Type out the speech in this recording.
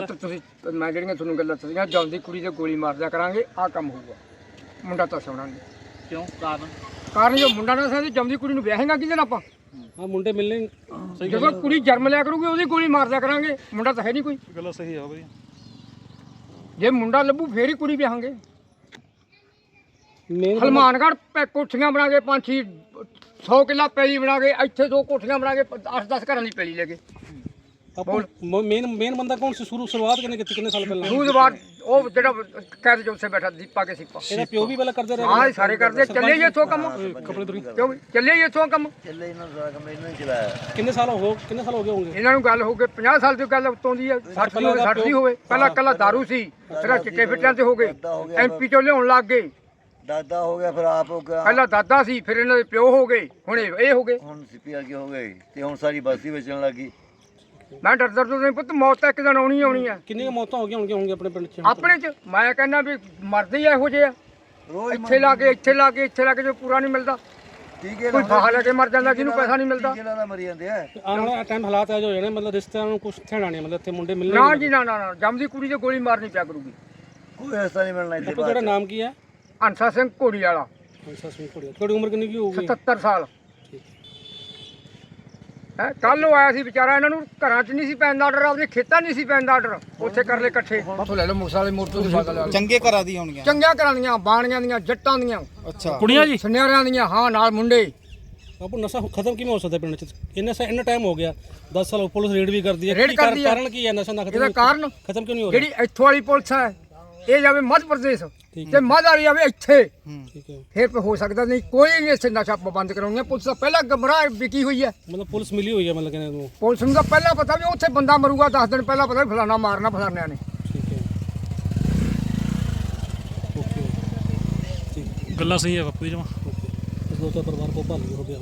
ਪੁੱਤ ਤੁਸੀਂ ਮੈਂ ਜਿਹੜੀਆਂ ਤੁਹਾਨੂੰ ਗੱਲਾਂ ਦੱਸੀਆਂ ਜਲਦੀ ਕੁੜੀ ਤੇ ਗੋਲੀ ਮਾਰ ਦਿਆ ਕਰਾਂਗੇ ਆਹ ਕੰਮ ਹੋਊਗਾ। ਮੁੰਡਾ ਤਾਂ ਸੋਣਾ ਨਹੀਂ। ਕਿਉਂ? ਕਾਰਨ? ਕਾਰਨ ਜੋ ਮੁੰਡਾ ਨਾ ਸਹੀ ਜਲਦੀ ਕੁੜੀ ਨੂੰ ਵਿਆਹਾਂਗਾ ਕਿਹਦੇ ਨਾਲ ਆਪਾਂ? ਹਾਂ ਮੁੰਡੇ ਮਿਲਣੇ ਸਹੀ ਜਦੋਂ ਕੁੜੀ ਜਨਮ ਲਿਆ ਕਰੂਗੀ ਉਹਦੀ ਗੋਲੀ ਮਾਰ ਦਿਆ ਕਰਾਂਗੇ ਮੁੰਡਾ ਤਾਂ ਹੈ ਨਹੀਂ ਕੋਈ। ਗੱਲ ਸਹੀ ਆ ਬਈ। ਜੇ ਮੁੰਡਾ ਲੱਭੂ ਫੇਰ ਹੀ ਕੁੜੀ ਵਿਆਹਾਂਗੇ। ਮੇਨ ਹਲਮਾਨਗੜ ਪੈ ਕੋਠੀਆਂ ਬਣਾ ਕੇ ਪੰਜ ਛੇ 100 ਕਿੱਲਾ ਪੈਲੀ ਬਣਾ ਕੇ ਇੱਥੇ ਦੋ ਕੋਠੀਆਂ ਬਣਾ ਕੇ 8-10 ਘਰਾਂ ਦੀ ਪੈਲੀ ਲੈ ਗਏ ਮੇਨ ਮੇਨ ਬੰਦਾ ਕੌਣ ਸੀ? ਸ਼ੁਰੂ ਸ਼ੁਰੂਆਤ ਕਿਨੇ ਕੀਤੀ ਕਿੰਨੇ ਸਾਲ ਪਹਿਲਾਂ? ਦੂਜ ਬਾਅਦ ਉਹ ਜਿਹੜਾ ਕੈਦ ਜੋ ਉੱਥੇ ਬੈਠਾ ਦੀਪਾ ਕੇ ਸਿੱਪਾ ਇਹਦਾ ਪਿਓ ਵੀ ਪਹਿਲਾਂ ਕਰਦੇ ਰਹੇ? ਹਾਂ ਇਹ ਸਾਰੇ ਕਰਦੇ ਚੱਲੇ ਜੀ ਇੱਥੋਂ ਕੰਮ। ਕਪੜੇ ਤੁਰੀ ਕਿਉਂ ਚੱਲੇ ਜੀ ਇੱਥੋਂ ਕੰਮ। ਚੱਲੇ ਇਹਨਾਂ ਦਾ ਕੰਮ ਇਹਨਾਂ ਨੇ ਚਲਾਇਆ। ਕਿੰਨੇ ਸਾਲ ਹੋ ਕਿੰਨੇ ਸਾਲ ਹੋ ਗਏ ਹੋਣਗੇ? ਇਹਨਾਂ ਨੂੰ ਗੱਲ ਹੋ ਗਈ 50 ਸਾਲ ਦੀ ਗੱਲ ਉੱਤੋਂ ਦੀ ਹੈ। 60 ਦੀ ਹੋਵੇ 60 ਦੀ ਹੋਵੇ। ਪਹਿਲਾਂ ਕੱਲਾ दारू ਸੀ ਫਿਰ ਚਿੱਟੇ ਫਿੱਟਾਂ ਤੇ ਹੋ ਗਏ। ਐਮਪੀ ਚੋਂ ਲਿਆਉਣ ਲੱਗ ਗਏ। ਦਾਦਾ ਹੋ ਗਿਆ ਫਿਰ ਆਪ ਹੋ ਗਿਆ। ਪਹਿਲਾਂ ਦਾਦਾ ਸੀ ਫਿਰ ਇਹਨਾਂ ਦੇ ਪਿਓ ਹੋ ਗਏ। ਹੁਣ ਇਹ ਹੋ ਗਏ। ਹੁਣ ਸਿੱਪੀ ਅੱਗੇ ਹੋ ਗਏ। ਤੇ ਹੁਣ ਸਾਰੀ ਬਸਤੀ ਵੇਚਣ ਲੱਗੀ ਮੈਂ ਡਰਦਾ ਡਰਦਾ ਨਹੀਂ ਪੁੱਤ ਮੌਤ ਤਾਂ ਇੱਕ ਦਿਨ ਆਉਣੀ ਹੀ ਆਉਣੀ ਆ। ਕਿੰਨੀਆਂ ਮੌਤਾਂ ਹੋ ਗਈਆਂ ਹੋਣਗੀਆਂ ਹੋਣਗੇ ਆਪਣੇ ਪਿੰਡ 'ਚ? ਆਪਣੇ ਚ ਮੈਂ ਕਹਿੰਦਾ ਵੀ ਮਰਦੇ ਹੀ ਇਹੋ ਜਿਹੇ ਆ। ਇੱਥੇ ਲਾ ਕੇ ਇੱਥੇ ਲਾ ਕੇ ਇੱਥੇ ਲਾ ਕੇ ਜੋ ਪੂਰਾ ਨਹੀਂ ਮਿਲਦਾ। ਟੀਕੇ ਕੋਈ ਫਾਹਾ ਲੈ ਕੇ ਮਰ ਜਾਂਦਾ ਜਿਹਨੂੰ ਪੈਸਾ ਨਹੀਂ ਮਿਲਦਾ। ਟੀਕੇ ਨਾਲ ਮਰੀ ਜਾਂਦੇ ਆ? ਆਉਣ ਵਾਲਾ ਟਾਈਮ ਹਾਲਾਤ ਜਿਹੇ ਨੇ ਮਤਲਬ ਰਿਸ਼ਤਿਆਂ ਨੂੰ ਕੁਝ ਥੇਣਾ ਨਹੀਂ ਮਤਲਬ ਇੱਥੇ ਮੁੰਡੇ ਮਿਲਣੇ ਨਾ ਜੀ ਨਾ ਨਾ ਨਾ ਜੰਮਦੀ ਕੁੜੀ ਤੇ ਗੋਲੀ ਮਾਰਨੀ ਪਿਆ ਕਰੂਗੀ। ਕੋਈ ਰਸਤਾ ਨਹੀਂ ਮਿਲਣਾ ਇੱਥੇ ਤੁਹਾਡਾ ਨਾਮ ਕੀ ਹੈ? ਅੰਸਾ ਸਿੰਘ ਘੋੜੀ ਵਾਲਾ। ਅੰਸਾ ਸਿੰਘ ਕੁੜੀ ਤੁਹਾਡੀ ਉਮਰ ਕਿੰਨੀ ਕੀ ਹੋਊਗੀ? 77 ਸਾਲ। ਕੱਲ ਨੂੰ ਆਇਆ ਸੀ ਵਿਚਾਰਾ ਇਹਨਾਂ ਨੂੰ ਘਰਾਂ 'ਚ ਨਹੀਂ ਸੀ ਪੈਣ ਦਾ ਆਰਡਰ ਆਪਦੇ ਖੇਤਾਂ ਨਹੀਂ ਸੀ ਪੈਣ ਦਾ ਆਰਡਰ ਉੱਥੇ ਕਰ ਲੈ ਇਕੱਠੇ। ਉੱਥੋਂ ਲੈ ਲਓ ਮੁਕਸਾਲੇ ਮੋਟੂ ਦੀ ਫਸਲ ਲੈ ਲਓ। ਚੰਗੇ ਘਰਾਂ ਦੀ ਹੋਣਗੀਆਂ। ਚੰਗੀਆਂ ਘਰਾਂ ਦੀਆਂ ਬਾਣੀਆਂ ਦੀਆਂ ਜੱਟਾਂ ਦੀਆਂ। ਅੱਛਾ। ਕੁੜੀਆਂ ਜੀ? ਸੁਨਿਆਰਿਆਂ ਦੀਆਂ ਹਾਂ ਨਾਲ ਮੁੰਡੇ। ਆਪੋ ਨਸ਼ਾ ਖਤਮ ਕਿਵੇਂ ਹੋ ਸਕਦਾ ਪਿੰਡ 'ਚ? ਇੰਨਾ ਸਾ ਇੰਨਾ ਟਾਈਮ ਹੋ ਗਿਆ। 10 ਸਾਲ ਪੁਲਿਸ ਰੇਡ ਵੀ ਕਰਦੀ ਹੈ। ਰੇਡ ਕੀ ਕਾਰਨ- ਕਰਦੀ ਹੈ। ਕਾਰਨ ਕੀ ਹੈ ਨਸ਼ਾ ਨਾ ਇਹਦਾ ਖਤਮ ਕਾਰਨ ਖਤਮ ਕਿਉਂ ਨਹੀਂ ਹੋ ਰਿਹਾ? ਜਿਹੜੀ ਇੱਥੋਂ ਵਾਲੀ ਪੁਲਿਸ ਹੈ ਇਹ ਜਾਵੇ ਮੱਧ ਪ੍ਰਦੇਸ਼ ਤੇ ਮੱਧ ਵਾਲੀ ਜਾਵੇ ਇੱਥੇ। ਠੀਕ ਹੈ। ਫਿਰ ਹੋ ਸਕਦਾ ਨਹੀਂ ਕੋਈ ਨਹੀਂ ਇੱਥੇ ਨਸ਼ਾ ਬੰਦ ਕਰਾਉਣੀ ਪੁਲਿਸ ਤਾਂ ਪਹਿਲਾਂ ਗਮਰਾਹ ਵਿਕੀ ਹੋਈ ਹੈ। ਮਤਲਬ ਪੁਲਿਸ ਮਿਲੀ ਹੋਈ ਹੈ ਮਤਲਬ ਕਹਿੰਦੇ ਨੂੰ ਪੁਲਿਸ ਨੂੰ ਤਾਂ ਪਹਿਲਾਂ ਪਤਾ ਵੀ ਉੱਥੇ ਬੰਦਾ ਮਰੂਗਾ 10 ਦਿਨ ਪਹਿਲਾਂ ਪਤਾ ਵੀ ਫਲਾਣਾ ਮਾਰਨਾ ਫਲਾਣਿਆਂ ਨੇ। ਠੀਕ ਹੈ। ਓਕੇ। ਠੀਕ। ਗੱਲਾਂ ਸਹੀ ਹੈ ਬਾਪੂ ਜੀ ਜਮਾ। ਇਸ ਦੋ ਚਾਰ ਪਰਿਵਾਰ ਕੋ ਭਾਲੀ ਹੋ ਗਿਆ